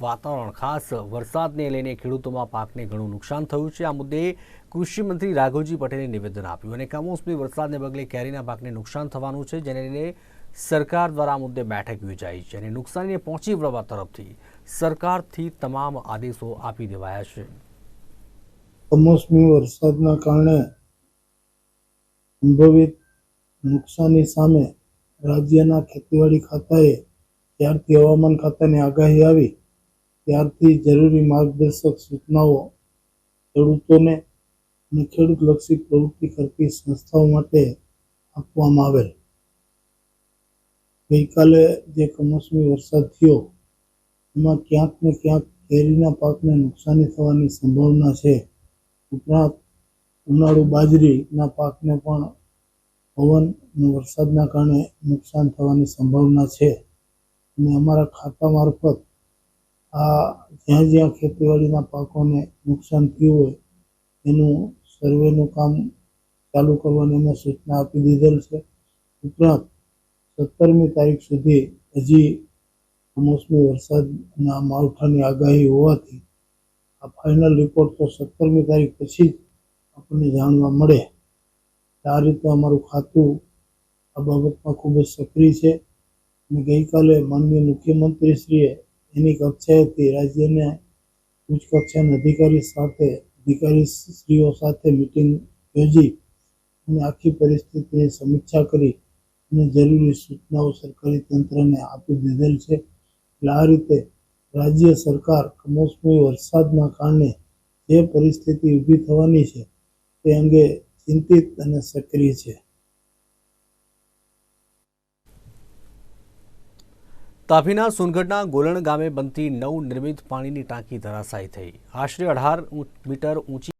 વાતાવરણ ખાસ વરસાદને લઈને ખેડૂતોમાં પાકને ઘણું નુકસાન થયું છે. આ મુદ્દે કૃષિમંત્રી રાઘવજી પટેલે નિવેદન આપ્યું અને કમોસમી વરસાદને પગલે કેરીના પાકને નુકસાન થવાનું છે, જેને લઈને સરકાર દ્વારા આ મુદ્દે બેઠક યોજાઈ છે અને નુકસાનીને પહોંચી વળવા તરફથી સરકારથી તમામ આદેશો આપી દેવાયા છે. કમોસમી વરસાદના કારણે સંભવિત નુકસાની સામે રાજ્યના ખેતીવાડી ખાતાએ ત્યારથી હવામાન ખાતાની આગાહી આવી. ત્યારથી જરૂરી માર્ગદર્શક સૂચનાઓ, ખેડૂતોને અને ખેડૂતલક્ષી પ્રવૃત્તિ કરતી સંસ્થાઓ માટે આપવામાં આવેલ. ગઈકાલે જે કમોસમી વરસાદ થયો, એમાં ક્યાંક ને ક્યાંક કેરીના પાકને નુકસાની થવાની સંભાવના છે. ઉપરાંત, ઉનાળુ બાજરીના પાકને પણ પવન અને વરસાદના કારણે નુકસાન થવાની સંભાવના છે. અને અમારા ખાતા મારફત આ જ્યાં જ્યાં ખેતીવાડીના પાકોને નુકસાન થયું હોય, એનું સર્વેનું કામ ચાલુ કરવાની અમે સૂચના આપી દીધેલ છે. ઉપરાંત, સત્તરમી તારીખ સુધી હજી કમોસમી વરસાદના માવઠાની આગાહી હોવાથી આ ફાઇનલ રિપોર્ટ તો સત્તરમી તારીખ પછી જ આપણને જાણવા મળે. આ રીતે અમારું ખાતું આ બાબતમાં ખૂબ જ સક્રિય છે. અને ગઈકાલે માનનીય મુખ્યમંત્રીશ્રીએ એની કક્ષાએથી રાજ્યના ઉચ્ચ કક્ષાના અધિકારી સાથે અધિકારી શ્રીઓ સાથે મિટિંગ યોજી અને આખી પરિસ્થિતિની સમીક્ષા કરી અને જરૂરી સૂચનાઓ સરકારી તંત્રને આપી દીધેલ છે. એટલે આ રીતે રાજ્ય સરકાર કમોસમી વરસાદના કારણે જે પરિસ્થિતિ ઊભી થવાની છે, તે અંગે ચિંતિત અને સક્રિય છે. તાપીના સોનગઢના ગોલણ ગામે બનતી નવ નિર્મિત પાણીની ટાંકી ધરાશાયી થઈ. આશરે અઢાર મીટર ઊંચી